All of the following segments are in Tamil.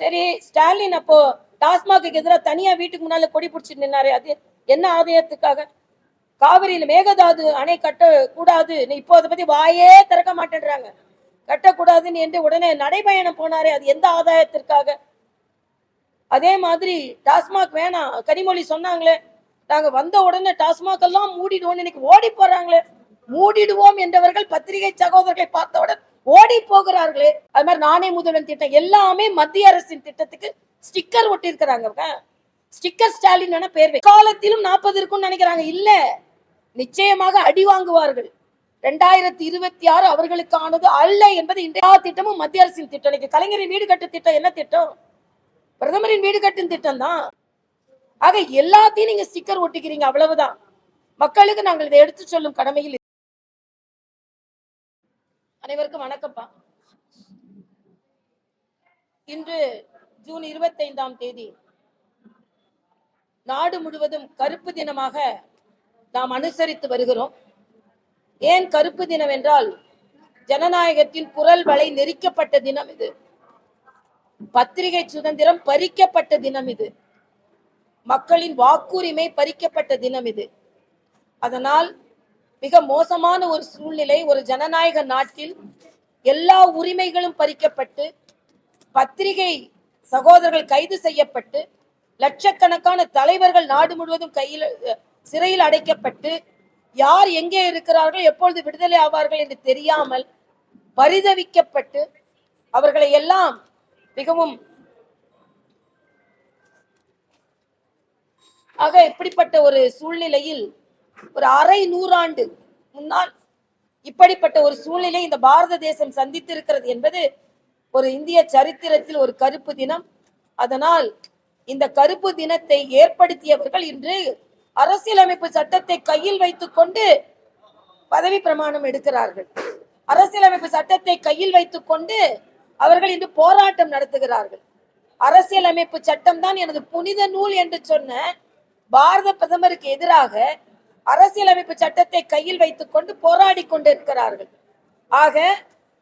சரி ஸ்டாலின் அப்போ டாஸ்மாக்கு எதிராக தனியா வீட்டுக்கு முன்னால கொடி பிடிச்சிட்டு நின்னாரு. அது என்ன ஆதாயத்துக்காக? காவிரியில மேகதாது அணை கட்ட கூடாது நீ இப்போ அதை பத்தி வாயே திறக்க மாட்டேன்றாங்க. கட்டக்கூடாதுன்னு என்று உடனே நடைபயணம் போனாரே. அது எந்த ஆதாயத்திற்காக? அதே மாதிரி டாஸ்மாக் வேணாம். கனிமொழி சொன்னாங்களே நாங்க வந்த உடனே டாஸ்மாக் எல்லாம் மூடிடுவோம் இன்னைக்கு ஓடி போறாங்களே. மூடிடுவோம் என்றவர்கள் பத்திரிகை சகோதரர்களை பார்த்தவுடன் ஓடி போகிறார்களே. அது மாதிரி நானே முதல்வன் திட்டம் எல்லாமே மத்திய அரசின் திட்டத்துக்கு ஸ்டிக்கர் ஒட்டி இருக்கிறாங்க ஸ்டிக்கர் ஸ்டாலின் வேணா பேர் காலத்திலும் நாற்பது இருக்கும்னு நினைக்கிறாங்க. இல்ல. நிச்சயமாக அடி வாங்குவார்கள். ரெண்டாயிரத்தி இருபத்தி ஆறு அவர்களுக்கானது அல்ல என்பது இன்றைய திட்டமும் மத்திய அரசின் திட்டம். இன்னைக்கு கலைஞரின் வீடு கட்டு திட்டம் என்ன திட்டம்? பிரதமரின் வீடு கட்டும் திட்டம் தான். ஆக எல்லாத்தையும் நீங்க ஸ்டிக்கர் ஒட்டிக்கிறீங்க அவ்வளவுதான். மக்களுக்கு நாங்கள் இதை எடுத்து சொல்லும் கடமையில் அனைவருக்கும் வணக்கம்ப்பா. இன்று ஜூன் இருபத்தைந்தாம் தேதி நாடு முழுவதும் கருப்பு தினமாக நாம் அனுசரித்து வருகிறோம். ஏன் கருப்பு தினம் என்றால் ஜனநாயகத்தின் குரல் வலை நெரிக்கப்பட்ட தினம் இது. பத்திரிகை சுதந்திரம் பறிக்கப்பட்ட தினம் இது. மக்களின் வாக்குரிமை பறிக்கப்பட்ட தினம் இது. அதனால் மிக மோசமான ஒரு சூழ்நிலை ஒரு ஜனநாயக நாட்டில் எல்லா உரிமைகளும் பறிக்கப்பட்டு பத்திரிகை சகோதரர்கள் கைது செய்யப்பட்டு லட்சக்கணக்கான தலைவர்கள் நாடு முழுவதும் கையில் சிறையில் அடைக்கப்பட்டு யார் எங்கே இருக்கிறார்கள் எப்பொழுது விடுதலை ஆவார்கள் என்று தெரியாமல் பரிதவிக்கப்பட்டு அவர்களை எல்லாம் மிகவும் ஆக இப்படிப்பட்ட ஒரு சூழ்நிலையில் ஒரு அரை நூறாண்டு முன்னால் இப்படிப்பட்ட ஒரு சூழ்நிலை இந்த பாரத தேசம் சந்தித்திருக்கிறது என்பது ஒரு இந்திய சரித்திரத்தில் ஒரு கருப்பு தினம். அதனால் இந்த கருப்பு தினத்தை ஏற்படுத்தியவர்கள் இன்று அரசியலமைப்பு சட்டத்தை கையில் வைத்துக் கொண்டு பதவி பிரமாணம் எடுக்கிறார்கள். அரசியலமைப்பு சட்டத்தை கையில் வைத்துக் கொண்டு அவர்கள் இன்று போராட்டம் நடத்துகிறார்கள். அரசியலமைப்பு சட்டம் தான் எனது புனித நூல் என்று சொன்ன பாரத பிரதமருக்கு எதிராக அரசியலமைப்பு சட்டத்தை கையில் வைத்துக் கொண்டு போராடி கொண்டிருக்கிறார்கள். ஆக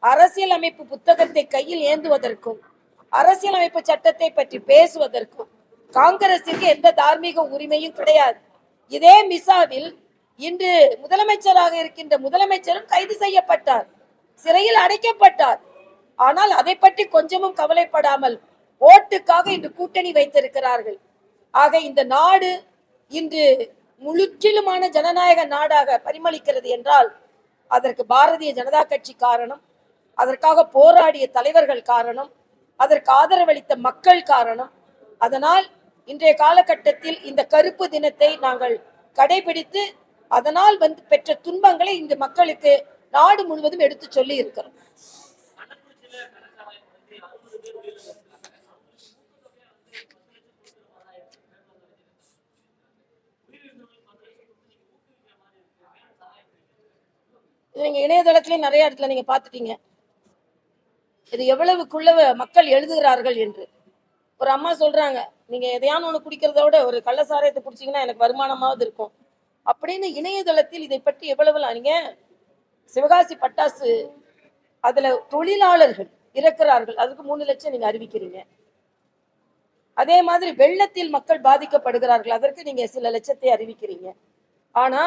அரசியலமைப்பு புத்தகத்தை கையில் ஏந்துவதற்கும் அரசியலமைப்பு சட்டத்தை பற்றி பேசுவதற்கும் காங்கிரசிற்கு எந்த தார்மீக உரிமையும் கிடையாது. இதே மிசாவில் இன்று முதலமைச்சராக இருக்கின்ற முதலமைச்சரும் கைது செய்யப்பட்டார் சிறையில் அடைக்கப்பட்டார். ஆனால் அதை பற்றி கொஞ்சமும் கவலைப்படாமல் ஓட்டுக்காக இன்று கூட்டணி வைத்திருக்கிறார்கள். ஆக இந்த நாடு இன்று முழுற்றிலுமான ஜனநாயக நாடாக பரிமளிக்கிறது என்றால் அதற்கு பாரதிய ஜனதா கட்சி காரணம் அதற்காக போராடிய தலைவர்கள் காரணம் அதற்கு ஆதரவளித்த மக்கள் காரணம். அதனால் இன்றைய காலகட்டத்தில் இந்த கருப்பு தினத்தை நாங்கள் கடைபிடித்து அதனால் வந்து பெற்ற துன்பங்களை இந்த மக்களுக்கு நாடு முழுவதும் எடுத்து சொல்லி இருக்கிறோம் இது நீங்க இணையதளத்திலே நிறைய இடத்துல நீங்க பாத்துட்டீங்க இது எவ்வளவுக்குள்ள மக்கள் எழுதுகிறார்கள் என்று. ஒரு அம்மா சொல்றாங்க நீங்க எதையான ஒண்ணு குடிக்கிறத விட ஒரு கள்ள சாராயத்தை குடிச்சீங்கன்னா எனக்கு வருமானமாவது இருக்கும். அப்படின்னு இணையதளத்தில் இதை பற்றி எவ்வளவு நீங்க சிவகாசி பட்டாசு அதுல தொழிலாளர்கள் இறக்கிறார்கள். அதுக்கு மூணு லட்சம் நீங்க அறிவிக்கிறீங்க. அதே மாதிரி வெள்ளத்தில் மக்கள் பாதிக்கப்படுகிறார்கள். அதற்கு நீங்க சில லட்சத்தை அறிவிக்கிறீங்க. ஆனா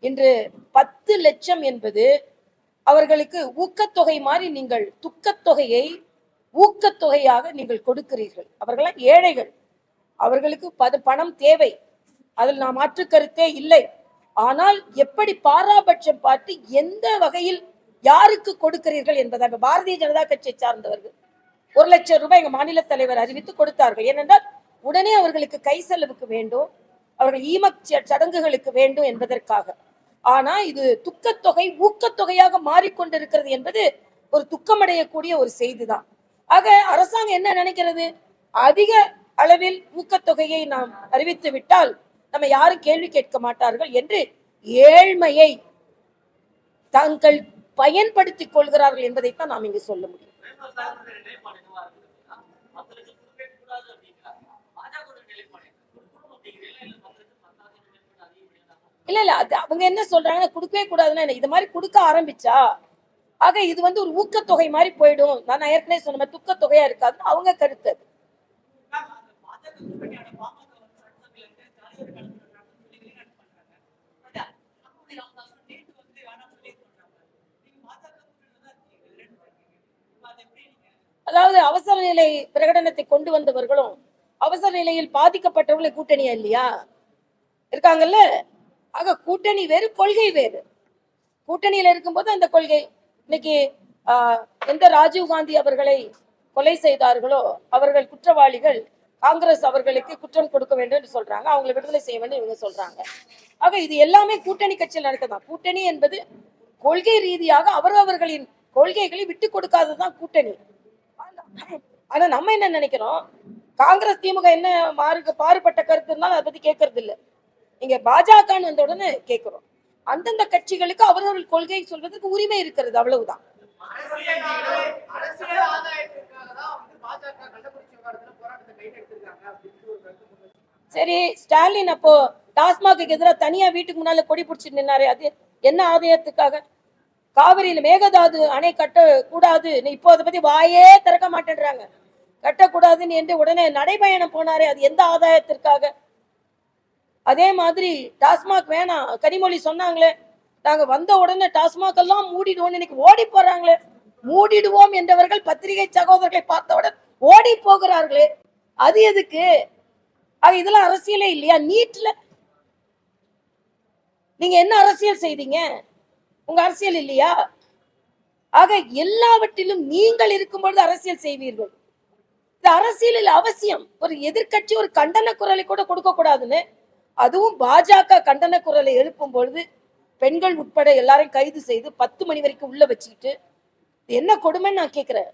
இன்று பத்து லட்சம் என்பது அவர்களுக்கு ஊக்கத்தொகை மாதிரி நீங்கள் துக்கத்தொகையை ஊக்கத்தொகையாக நீங்கள் கொடுக்கிறீர்கள். அவர்களாம் ஏழைகள். அவர்களுக்கு பது பணம் தேவை. அதில் நாம் மாற்று கருத்தே இல்லை. ஆனால் எப்படி பாராபட்சம் பார்த்து எந்த வகையில் யாருக்கு கொடுக்கிறீர்கள் என்பதை பாரதிய ஜனதா கட்சியை சார்ந்தவர்கள் ஒரு லட்சம் ரூபாய் எங்க மாநில தலைவர் அறிவித்து கொடுத்தார்கள். ஏனென்றால் உடனே அவர்களுக்கு கை செலவுக்கு வேண்டும். அவர்கள் ஈமக் ச- சடங்குகளுக்கு வேண்டும் என்பதற்காக. ஆனா இது துக்கத்தொகை ஊக்கத்தொகையாக மாறிக்கொண்டிருக்கிறது என்பது ஒரு துக்கமடையக்கூடிய ஒரு செய்திதான். ஆக அரசாங்கம் என்ன நினைக்கிறது? அதிக அளவில் ஊக்கத்தொகையை நாம் அறிவித்து விட்டால் நம்ம யாரும் கேள்வி கேட்க மாட்டார்கள் என்று ஏழ்மையை தாங்கள் பயன்படுத்திக் கொள்கிறார்கள் என்பதைத்தான் நாம் இங்கு சொல்ல முடியும். இல்ல இல்ல அவங்க என்ன சொல்றாங்கன்னா கொடுக்கவே கூடாதுன்னா என்ன? இது மாதிரி கொடுக்க ஆரம்பிச்சா ஆக இது வந்து ஒரு ஊக்கத்தொகை மாதிரி போயிடும். நான் ஏற்கனவே சொன்ன மாதிரி துக்கத்தொகையா இருக்காதுன்னு அவங்க கருத்து அதாவது அவசர நிலை பிரகடனத்தை கொண்டு வந்தவர்களும் அவசர நிலையில் பாதிக்கப்பட்டவர்களை கூட்டணியா இல்லையா? இருக்காங்கல்ல? ஆக கூட்டணி வேறு கொள்கை வேறு. கூட்டணியில இருக்கும்போது அந்த கொள்கை இன்னைக்கு ஆஹ், எந்த ராஜீவ் காந்தி அவர்களை கொலை செய்தார்களோ அவர்கள் குற்றவாளிகள் காங்கிரஸ் அவர்களுக்கு குற்றம் கொடுக்க வேண்டும் என்று சொல்றாங்க. அவங்களை விடுதலை செய்ய வேண்டும் இவங்க சொல்றாங்க. ஆக இது எல்லாமே கூட்டணி கட்சியில் நடக்கதான். கூட்டணி என்பது கொள்கை ரீதியாக அவரவர்களின் கொள்கைகளை விட்டு கொடுக்காததுதான் கூட்டணி. ஆனா நம்ம என்ன நினைக்கிறோம்? காங்கிரஸ் திமுக என்ன மாறு பாறுபட்ட கருத்து இருந்தாலும் அதை பத்தி கேட்கறது இல்ல இங்க பாஜகன்னு வந்த உடனே கேட்கிறோம் அந்தந்த கட்சிகளுக்கு அவரவர்கள் கொள்கை சொல்வதற்கு உரிமை இருக்கிறது அவ்வளவுதான். சரி ஸ்டாலின் அப்போ டாஸ்மாக்கு எதிராக தனியா வீட்டுக்கு முன்னால கொடி பிடிச்சிட்டு நின்னாரு அது என்ன ஆதாயத்துக்காக? காவிரியில மேகதாது அணை கட்ட கூடாது நீ இப்போ அதை பத்தி வாயே திறக்க மாட்டேன்றாங்க. கட்டக்கூடாதுன்னு என்று உடனே நடைபயணம் போனாரே அது எந்த ஆதாயத்திற்காக? அதே மாதிரி டாஸ்மாக் வேணாம். கனிமொழி சொன்னாங்களே நாங்க வந்த உடனே டாஸ்மாக் எல்லாம் மூடிடுவோம் இன்னைக்கு ஓடி போறாங்களே. மூடிடுவோம் என்றவர்கள் பத்திரிகை சகோதரர்களை பார்த்தவுடன் ஓடி போகிறார்களே. அது எதுக்கு? ஆக இதெல்லாம் அரசியலே இல்லையா? நீட்ல. நீங்க என்ன அரசியல் செய்தீங்க? உங்க அரசியல் இல்லையா? ஆக எல்லாவற்றிலும் நீங்கள் இருக்கும்பொழுது அரசியல் செய்வீர்கள். இது அரசியலில் அவசியம். ஒரு எதிர்க்கட்சி ஒரு கண்டன குரலை கூட கொடுக்க கூடாதுன்னு அதுவும் பாஜக கண்டன குரலை எழுப்பும் பொழுது பெண்கள் உட்பட எல்லாரையும் கைது செய்து பத்து மணி வரைக்கும் உள்ள வச்சுக்கிட்டு என்ன கொடுமைன்னு நான் கேட்கிறேன்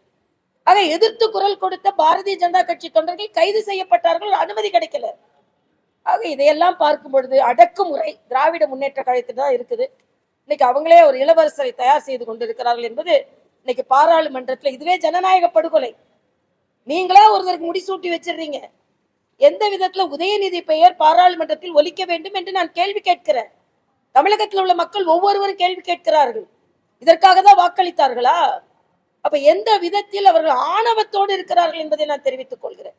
ஆக எதிர்த்து குரல் கொடுத்த பாரதிய ஜனதா கட்சி தொண்டர்கள் கைது செய்யப்பட்டார்கள் அனுமதி கிடைக்கல. ஆக இதையெல்லாம் பார்க்கும் பொழுது அடக்குமுறை திராவிட முன்னேற்ற கழகத்தில் தான் இருக்குது. இன்னைக்கு அவங்களே ஒரு இளவரசரை தயார் செய்து கொண்டிருக்கிறார்கள் என்பது இன்னைக்கு பாராளுமன்றத்தில் இதுவே ஜனநாயக படுகொலை நீங்களே ஒருத்தருக்கு முடிசூட்டி வச்சிடுறீங்க. எந்த விதத்துல உதயநிதி பெயர் பாராளுமன்றத்தில் ஒலிக்க வேண்டும் என்று நான் கேள்வி கேட்கிறேன். தமிழகத்தில் உள்ள மக்கள் ஒவ்வொருவரும் கேள்வி கேட்கிறார்கள். இதற்காக தான் வாக்களித்தார்களா? அப்ப எந்த விதத்தில் அவர்கள் ஆணவத்தோடு இருக்கிறார்கள் என்பதை நான் தெரிவித்துக் கொள்கிறேன்.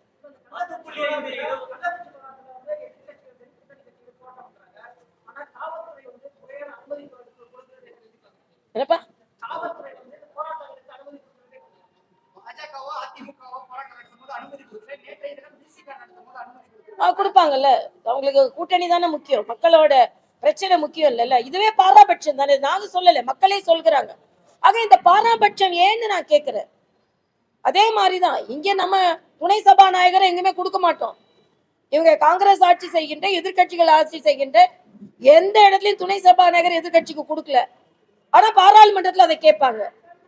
என்னப்பா? கொடுப்பாங்கல்ல. அவங்களுக்கு கூட்டணி தானே முக்கியம். மக்களோட பிரச்சனை முக்கியம் இல்லைல்ல. இதுவே பாராபட்சம் தானே. நாங்க சொல்லல. மக்களே சொல்கிறாங்க. ஆக இந்த பாராபட்சம் ஏன்னு நான் கேட்கிறேன் அதே மாதிரிதான். இங்க நம்ம துணை சபாநாயகரை எங்குமே கொடுக்க மாட்டோம். இவங்க காங்கிரஸ் ஆட்சி செய்கின்ற எதிர்கட்சிகள் ஆட்சி செய்கின்ற எந்த இடத்துலயும் துணை சபாநாயகர் எதிர்கட்சிக்கு கொடுக்கல. ஆனா பாராளுமன்றத்துல அதை கேட்பாங்க.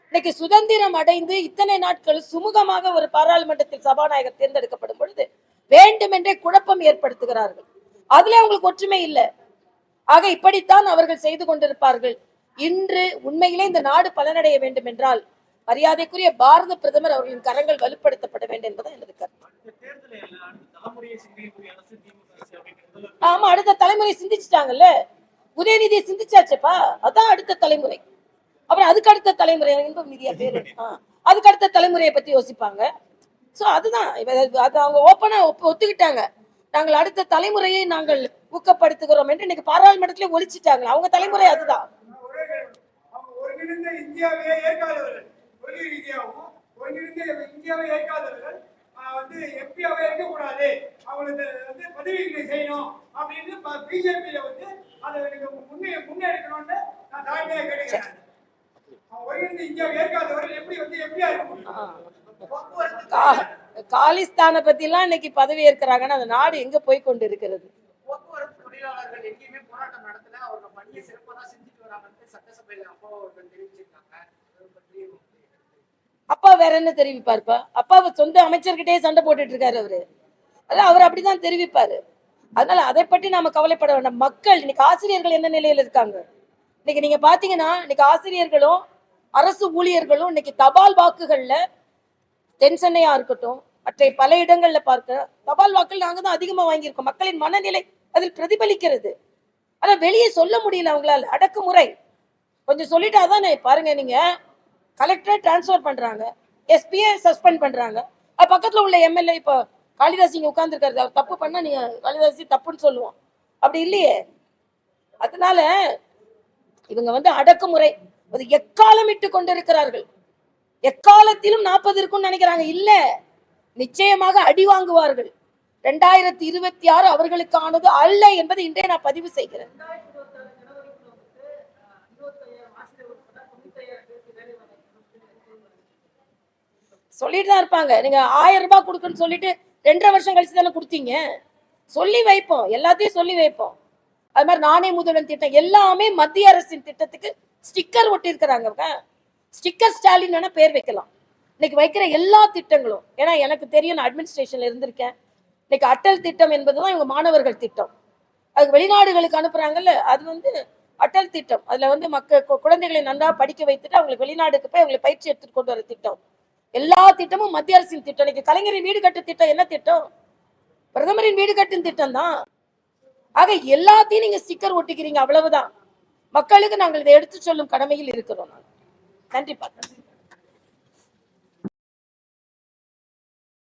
இன்னைக்கு சுதந்திரம் அடைந்து இத்தனை நாட்கள் சுமூகமாக ஒரு பாராளுமன்றத்தில் சபாநாயகர் தேர்ந்தெடுக்கப்படும் பொழுது வேண்டுமென்றே குழப்பம் ஏற்படுத்துகிறார்கள். அதுல அவங்களுக்கு ஒற்றுமை இல்லை. ஆக இப்படித்தான் அவர்கள் செய்து கொண்டிருப்பார்கள். இன்று உண்மையிலே இந்த நாடு பலனடைய வேண்டும் என்றால் மரியாதைக்குரிய பாரத பிரதமர் அவர்களின் கரங்கள் வலுப்படுத்தப்பட வேண்டும் என்பது எனது கருத்து. அடுத்த தலைமுறையை ஆமா அடுத்த தலைமுறை சிந்திச்சுட்டாங்கல்ல? உதயநிதியை சிந்திச்சாச்சுப்பா? அதான் அடுத்த தலைமுறை. அப்புறம் அதுக்கு அடுத்த தலைமுறை இன்பம் நிதியா பேரு. ஆ, அதுக்கு அடுத்த தலைமுறையை பத்தி யோசிப்பாங்க. ஸோ அதுதான். அது- அவங்க ஓப்பனா ஒத்துக்கிட்டாங்க. நாங்கள் அடுத்த தலைமுறையை நாங்கள் ஊக்கப்படுத்துகிறோம் என்று இன்னைக்கு பாராளுமன்றத்திலே ஒழிச்சிட்டாங்க அவங்க தலைமுறை அதுதான். வந்து எம்பியாவே இருக்கக்கூடாது. அவங்களுக்கு வந்து பதவிகளை செய்யணும் அப்படின்னு பிஜேபியில வந்து அதை முன்னே முன்னெடுக்கணும்னு நான் தாழ்மையாக கேட்டுக்கிறேன். ஒருங்கிணைந்த இந்தியாவை ஏற்காதவர்கள் எப்படி வந்து எம்பியா இருக்க முடியும் ஆ. போக்குவரத்து கா- காலிஸ்தானை பத்தி எல்லாம் இன்னைக்கு பதவி ஏற்கிறாங்கன்னா அந்த நாடு எங்க போய் கொண்டு இருக்கிறது போக்குவரத்து தொழிலாளர்கள் எங்கேயுமே போராட்டம் நடத்தல. அவங்க பணியை சிறப்பாக தான் செஞ்சுட்டு வராங்கன்னு சட்டசபையில அப்பா அவர்கள் தெரிவிச்சிருக்காங்க? அப்பா வேற என்ன தெரிவிப்பாருப்பா? அப்பா சொந்த அமைச்சர்கிட்டயே சண்டை போட்டுட்டு இருக்காரு அவரு. அதான் அவர் அப்படிதான் தெரிவிப்பாரு. அதனால அதை பற்றி நாம கவலைப்பட வேண்டாம். மக்கள் இன்னைக்கு ஆசிரியர்கள் என்ன நிலையில இருக்காங்க? இன்னைக்கு நீங்க பாத்தீங்கன்னா இன்னைக்கு ஆசிரியர்களும் அரசு ஊழியர்களும் இன்னைக்கு தபால் வாக்குகள்ல தென் சென்னையா இருக்கட்டும் மற்ற பல இடங்கள்ல பார்க்க தபால் வாக்குகள் நாங்க தான் அதிகமா வாங்கியிருக்கோம். மக்களின் மனநிலை அதில் பிரதிபலிக்கிறது. ஆனா வெளியே சொல்ல முடியல அவங்களால. அடக்குமுறை. கொஞ்சம் சொல்லிட்டாதானே பாருங்க நீங்க. கலெக்டரை டிரான்ஸ்ஃபர் பண்றாங்க. எஸ்பியை சஸ்பெண்ட் பண்றாங்க. அது பக்கத்துல உள்ள எம்எல்ஏ இப்போ காளிதாஸ் இங்க உட்கார்ந்துருக்காரு. அவர் தப்பு பண்ணா நீங்க காளிதாசி தப்புன்னு சொல்லுவோம். அப்படி இல்லையே. அதனால இவங்க வந்து அடக்குமுறை. அது எக்காலமிட்டு கொண்டிருக்கிறார்கள்? எக்காலத்திலும் நாற்பது இருக்கும்னு நினைக்கிறாங்க. இல்ல நிச்சயமாக அடி வாங்குவார்கள். ரெண்டாயிரத்தி இருபத்தி ஆறு அவர்களுக்கானது அல்ல என்பதை இன்றே நான் பதிவு செய்கிறேன். சொல்லிட்டு தான் இருப்பாங்க. நீங்க ஆயிரம் ரூபாய் கொடுக்குன்னு சொல்லிட்டு ரெண்டரை வருஷம் கழிச்சு தானே கொடுத்தீங்க? சொல்லி வைப்போம். எல்லாத்தையும் சொல்லி வைப்போம். அது மாதிரி நானே முதல்வன் திட்டம் எல்லாமே மத்திய அரசின் திட்டத்துக்கு ஸ்டிக்கர் ஒட்டி இருக்கிறாங்க ஸ்டிக்கர் ஸ்டாலின் வேணா பேர் வைக்கலாம். இன்னைக்கு வைக்கிற எல்லா திட்டங்களும் ஏன்னா எனக்கு தெரியும் நான் அட்மினிஸ்ட்ரேஷன்ல இருந்திருக்கேன். இன்னைக்கு அட்டல் திட்டம் என்பதுதான் இவங்க மாணவர்கள் திட்டம். அதுக்கு வெளிநாடுகளுக்கு அனுப்புறாங்கல்ல அது வந்து அட்டல் திட்டம். அதுல வந்து மக்கள் குழந்தைகளை நன்றாக படிக்க வைத்துட்டு அவங்களுக்கு வெளிநாடுக்கு போய் அவங்களை பயிற்சி எடுத்துட்டு கொண்டு வர திட்டம். எல்லா திட்டமும் மத்திய அரசின் திட்டம். இன்னைக்கு கலைஞரின் வீடு கட்டு திட்டம் என்ன திட்டம்? பிரதமரின் வீடு கட்டும் திட்டம் தான் ஆக எல்லாத்தையும் நீங்க ஸ்டிக்கர் ஒட்டிக்கிறீங்க அவ்வளவுதான். மக்களுக்கு நாங்கள் இதை எடுத்து சொல்லும் கடமையில் இருக்கிறோம் நாங்கள். நன்றி பார்த்தோம்